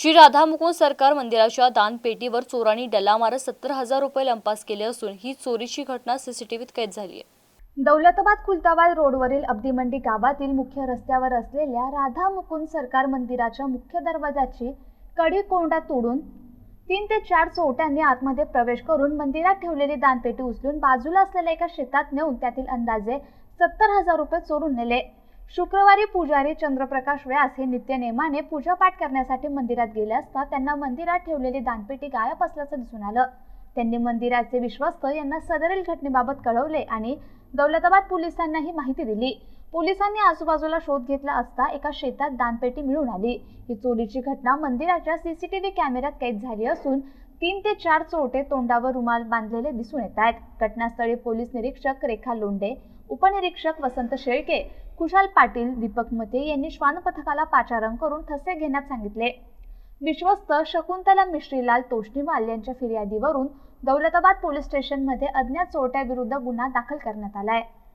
श्री राधा मुकुंद सरकार मंदिराच्या दानपेटीवर चोरांनी डल्ला मारत सत्तर हजार रुपये लंपास केले असून ही चोरीची घटना सीसीटीव्हीत कैद झाली आहे. दौलताबाद खुलताबाद रोडवरील अब्दीमंडी गावातील मुख्य रस्त्यावर असलेल्या राधा मुकुंद सरकार मंदिराच्या मुख्य दरवाजाची कडी कोंडा तोडून तीन ते चार चोरट्यांनी आतमध्ये प्रवेश करून मंदिरात ठेवलेली दानपेटी उचलून बाजूला असलेल्या एका शेतात नेऊन त्यातील अंदाजे सत्तर हजार रुपये चोरून नेले. शुक्रवारी पुजारी चंद्रप्रकाश व्यास हे नित्यनेमाने पूजापाठ करण्यासाठी मंदिरात गेले असता त्यांना मंदिरात ठेवलेली दानपेटी गायब असल्याचं दिसून आलं. त्यांनी मंदिराचे विश्वस्त यांना सदरील घटनेबाबत कळवले आणि दौलताबाद पोलिसांनाही माहिती दिली. पोलिसांनी आजूबाजूला शोध घेतला असता एका शेतात दानपेटी मिळून आली. ही चोरीची घटना मंदिराच्या सीसीटीव्ही कॅमेऱ्यात कैद झाली असून तीन ते चार चोरटे तोंडावर रुमाल बांधलेले दिसून येत आहेत. घटनास्थळी पोलीस निरीक्षक रेखा लोंढे उपनिरीक्षक वसंत शेळके कुशाल पाटील दीपक मते यांनी श्वान पथकाला पाचारण करून ठसे घेण्यात सांगितले. विश्वस्त शकुंतला मिश्रीलाल तोष्णीवाल यांच्या फिर्यादीवरून दौलताबाद पोलीस स्टेशनमध्ये अज्ञात चोरट्याविरुद्ध गुन्हा दाखल करण्यात आलाय.